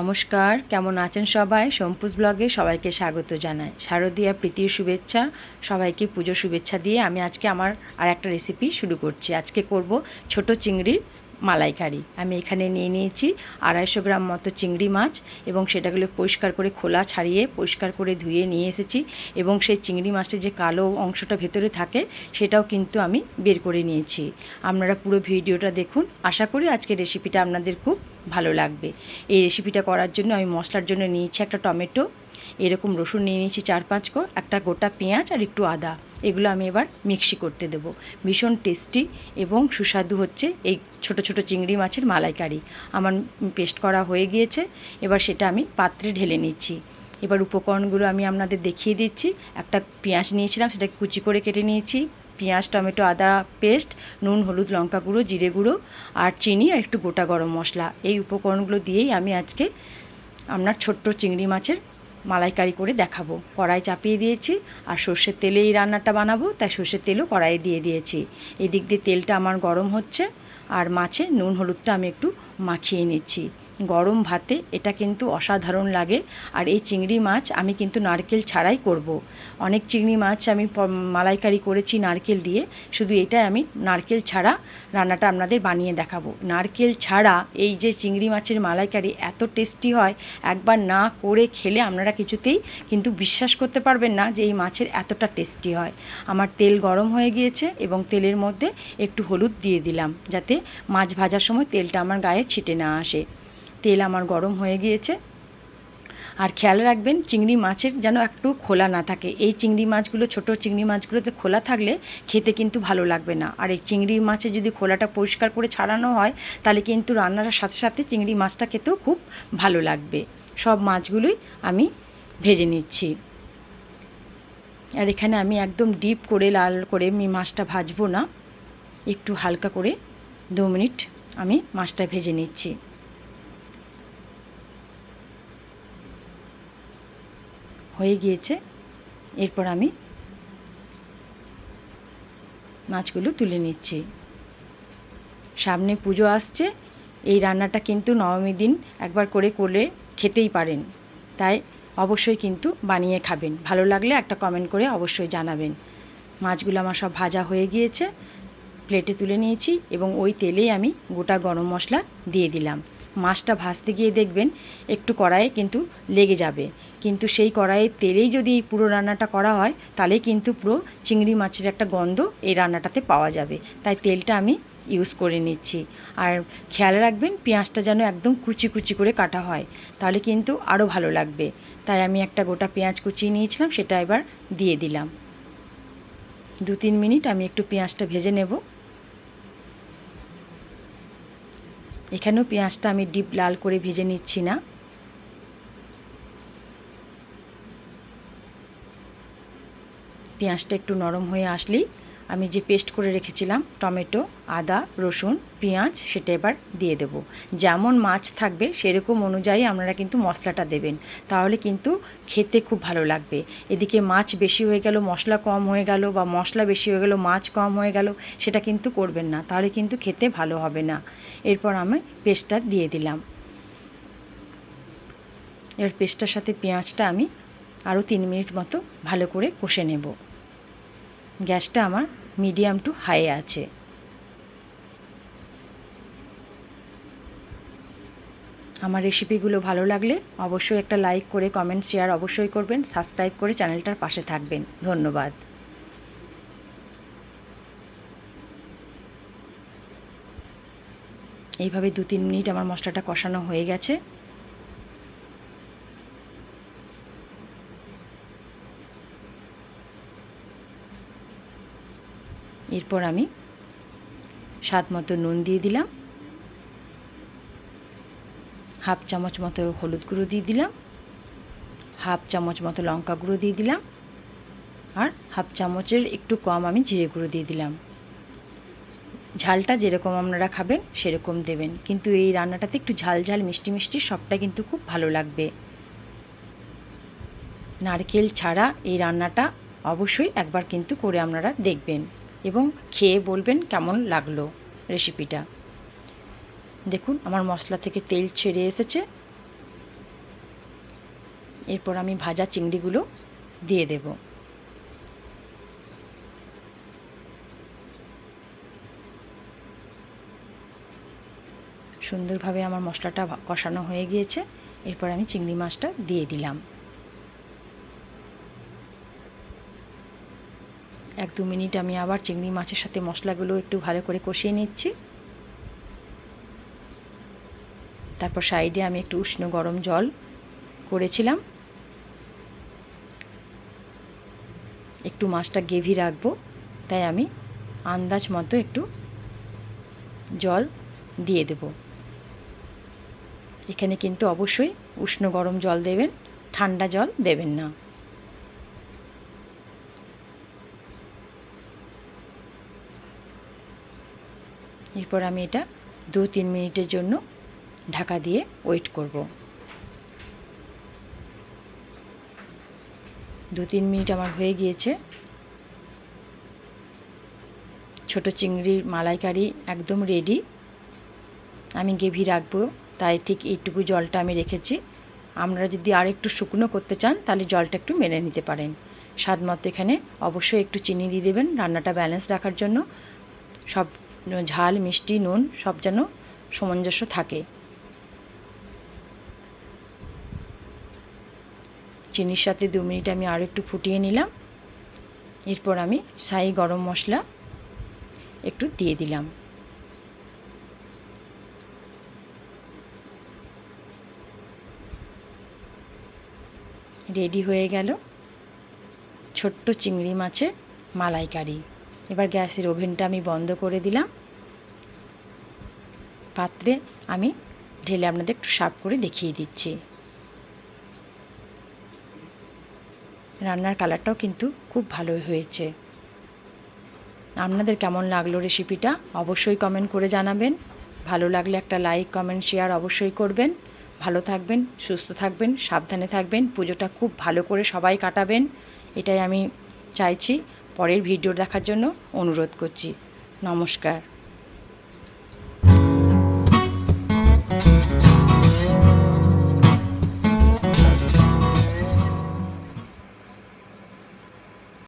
নমস্কার, কেমন আছেন সবাই? সম্পুজ ব্লগে সবাইকে স্বাগত জানাই। শারদীয়া প্রীতির শুভেচ্ছা, সবাইকে পুজো শুভেচ্ছা দিয়ে আমি আজকে আমার আর একটা রেসিপি শুরু করছি। আজকে করব ছোট চিংড়ির মালাইকারি। আমি এখানে নিয়ে নিয়েছি আড়াইশো গ্রাম মতো চিংড়ি মাছ এবং সেটাগুলো পরিষ্কার করে খোলা ছাড়িয়ে পরিষ্কার করে ধুয়ে নিয়ে এসেছি এবং সেই চিংড়ি মাছের যে কালো অংশটা ভেতরে থাকে সেটাও কিন্তু আমি বের করে নিয়েছি। আপনারা পুরো ভিডিওটা দেখুন। আশা করি আজকে রেসিপিটা আপনাদের খুব ভালো লাগবে। এই রেসিপিটা করার জন্য আমি মশলার জন্য নিয়েছি একটা টমেটো, এরকম রসুন নিয়ে নিয়েছি চার পাঁচ কো একটা গোটা পেঁয়াজ আর একটু আদা। এগুলো আমি এবার মিক্সি করতে দেব। ভীষণ টেস্টি এবং সুস্বাদু হচ্ছে এই ছোট ছোট চিংড়ি মাছের মালাইকারি। আমার পেস্ট করা হয়ে গিয়েছে, এবার সেটা আমি পাত্রে ঢেলে নিচ্ছি। এবার উপকরণগুলো আমি আপনাদের দেখিয়ে দিচ্ছি। একটা পেঁয়াজ নিয়েছিলাম, সেটাকে কুচি করে কেটে নিয়েছি। পেঁয়াজ, টমেটো, আদা পেস্ট, নুন, হলুদ, লঙ্কা গুঁড়ো, জিরে গুঁড়ো আর চিনি আর একটু গোটা গরম মশলা। এই উপকরণগুলো দিয়েই আমি আজকে আপনার ছোট্ট চিংড়ি মাছের মালাইকারি করে দেখাবো। কড়াই চাপিয়ে দিয়েছি আর সর্ষের তেলে এই রান্নাটা বানাবো, তাই সর্ষের তেলও কড়াইয়ে দিয়ে দিয়েছি। এদিক দিয়ে তেলটা আমার গরম হচ্ছে আর মাছে নুন, হলুদটা আমি একটু মাখিয়ে নিচ্ছি। গরম ভাতে এটা কিন্তু অসাধারণ লাগে। আর এই চিংড়ি মাছ আমি কিন্তু নারকেল ছাড়াই করব। অনেক চিংড়ি মাছ আমি মালাইকারি করেছি নারকেল দিয়ে। শুধু এটাই আমি নারকেল ছাড়া রান্নাটা আপনাদের বানিয়ে দেখাবো। নারকেল ছাড়া এই যে চিংড়ি মাছের মালাইকারি এত টেস্টি হয়, একবার না করে খেলে আপনারা কিছুতেই কিন্তু বিশ্বাস করতে পারবেন না যে এই মাছের এতটা টেস্টি হয়। আমার তেল গরম হয়ে গিয়েছে এবং তেলের মধ্যে একটু হলুদ দিয়ে দিলাম, যাতে মাছ ভাজার সময় তেলটা আমার গায়ে ছিটে না আসে। তেল আমার গরম হয়ে গিয়েছে। আর খেয়াল রাখবেন, চিংড়ি মাছের যেন একটু খোলা না থাকে। এই চিংড়ি মাছগুলো, ছোট চিংড়ি মাছগুলোতে খোলা থাকলে খেতে কিন্তু ভালো লাগবে না। আর এই চিংড়ি মাছে যদি খোলাটা পরিষ্কার করে ছাড়ানো হয়, তাহলে কিন্তু রান্নার সাথে সাথে চিংড়ি মাছটা খেতেও খুব ভালো লাগবে। সব মাছগুলোই আমি ভেজে নিচ্ছি। আর এখানে আমি একদম ডিপ করে, লাল করে আমি মাছটা ভাজবো না। একটু হালকা করে দু মিনিট আমি মাছটা ভেজে নিচ্ছি। হয়ে গিয়েছে। এরপর আমি মাছগুলো তুলে নিচ্ছি। সামনে পুজো আসছে। এই রান্নাটা কিন্তু নবমী দিন একবার করে করলে খেতেই পারেন। তাই অবশ্যই কিন্তু বানিয়ে খাবেন। ভালো লাগলে একটা কমেন্ট করে অবশ্যই জানাবেন। মাছগুলো আমার সব ভাজা হয়ে গিয়েছে। প্লেটে তুলে নিয়েছি এবং ওই তেলেই আমি গোটা গরম মশলা দিয়ে দিলাম। মাছটা ভাজতে গিয়ে দেখবেন একটু কড়াইয়ে কিন্তু লেগে যাবে। কিন্তু সেই কড়াইয়ের তেলেই যদি পুরো রান্নাটা করা হয়, তাহলে কিন্তু পুরো চিংড়ি মাছের একটা গন্ধ এই রান্নাটাতে পাওয়া যাবে। তাই তেলটা আমি ইউজ করে নিচ্ছি। আর খেয়াল রাখবেন, পেঁয়াজটা যেন একদম কুচি কুচি করে কাটা হয়, তাহলে কিন্তু আরও ভালো লাগবে। তাই আমি একটা গোটা পেঁয়াজ কুচিয়ে নিয়েছিলাম, সেটা এবার দিয়ে দিলাম। দু তিন মিনিট আমি একটু পেঁয়াজটা ভেজে নেব। এখানেও পেঁয়াজটা আমি ডিপ লাল করে ভেজে নিচ্ছি না। পেঁয়াজটা একটু নরম হয়ে আসলেই আমি যে পেস্ট করে রেখেছিলাম, টমেটো, আদা, রসুন, পেঁয়াজ, সেটা এবার দিয়ে দেব। যেমন মাছ থাকবে, সেরকম অনুযায়ী আপনারা কিন্তু মশলাটা দেবেন। তাহলে কিন্তু খেতে খুব ভালো লাগবে। এদিকে মাছ বেশি হয়ে গেল, মশলা কম হয়ে গেল বা মশলা বেশি হয়ে গেল, মাছ কম হয়ে গেল, সেটা কিন্তু করবেন না। তাহলে কিন্তু খেতে ভালো হবে না। এরপর আমি পেস্টটা দিয়ে দিলাম। এবার পেস্টটার সাথে পেঁয়াজটা আমি আরও তিন মিনিট মতো ভালো করে কষে নেব। গ্যাসটা আমার মিডিয়াম টু হাই আছে। আমার রেসিপিগুলো ভালো লাগলে অবশ্যই একটা লাইক করে, কমেন্ট, শেয়ার অবশ্যই করবেন। সাবস্ক্রাইব করে চ্যানেলটার পাশে থাকবেন। ধন্যবাদ। এইভাবে দু তিন মিনিট আমার মশলাটা কষানো হয়ে গেছে। এরপর আমি স্বাদ মতো নুন দিয়ে দিলাম। হাফ চামচ মতো হলুদ গুঁড়ো দিয়ে দিলাম। হাফ চামচ মতো লঙ্কা গুঁড়ো দিয়ে দিলাম। আর হাফ চামচের একটু কম আমি জিরে গুঁড়ো দিয়ে দিলাম। ঝালটা যেরকম আপনারা খাবেন, সেরকম দেবেন। কিন্তু এই রান্নাটাতে একটু ঝাল ঝাল, মিষ্টি মিষ্টি সবটা কিন্তু খুব ভালো লাগবে। নারকেল ছাড়া এই রান্নাটা অবশ্যই একবার কিন্তু করে আপনারা দেখবেন। এবং খেয়ে বলবেন কেমন লাগল রেসিপিটা দেখুন, আমার মশলা থেকে তেল ছেড়ে এসেছে। এরপর আমি ভাজা চিংড়িগুলো দিয়ে দেব। সুন্দরভাবে আমার মশলাটা কষানো হয়ে গিয়েছে। এরপর আমি চিংড়ি মাছটা দিয়ে দিলাম। এক দু মিনিট আমি আবার চিংড়ি মাছের সাথে মশলাগুলো একটু ভালো করে কষিয়ে নিচ্ছি। তারপর সাইডে আমি একটু উষ্ণ গরম জল করেছিলাম। একটু মাছটা গেভি রাখব, তাই আমি আন্দাজ মতো একটু জল দিয়ে দেব। এখানে কিন্তু অবশ্যই উষ্ণ গরম জল দেবেন, ঠান্ডা জল দেবেন না। এরপর আমি এটা দু তিন মিনিটের জন্য ঢাকা দিয়ে ওয়েট করব। দু তিন মিনিট আমার হয়ে গিয়েছে। ছোট চিংড়ির মালাইকারি একদম রেডি আমি গেভি রাখব, তাই ঠিক এইটুকু জলটা আমি রেখেছি। আপনারা যদি আর একটু শুকনো করতে চান, তাহলে জলটা একটু মেনে নিতে পারেন। স্বাদ মতো এখানে অবশ্যই একটু চিনি দিয়ে দেবেন। রান্নাটা ব্যালেন্স রাখার জন্য সব ঝাল, মিষ্টি, নুন, সব যেন সামঞ্জস্য থাকে। চিনির সাথে দু মিনিট আমি আরও একটু ফুটিয়ে নিলাম। এরপর আমি সাই গরম মশলা একটু দিয়ে দিলাম। রেডি হয়ে গেল ছোট্ট চিংড়ি মাছের মালাইকারি। এবার গ্যাসের ওভেনটা আমি বন্ধ করে দিলাম। পাত্রে আমি ঢেলে আপনাদের একটু সার্ভ করে দেখিয়ে দিচ্ছি। রান্নার কালারটাও কিন্তু খুব ভালো হয়েছে। আপনাদের কেমন লাগল রেসিপিটা অবশ্যই কমেন্ট করে জানাবেন। ভালো লাগলে একটা লাইক, কমেন্ট, শেয়ার অবশ্যই করবেন। ভালো থাকবেন, সুস্থ থাকবেন, সাবধানে থাকবেন। পুজোটা খুব ভালো করে সবাই কাটাবেন। এটাই আমি চাইছি। পরের ভিডিও দেখার জন্য অনুরোধ করছি। নমস্কার।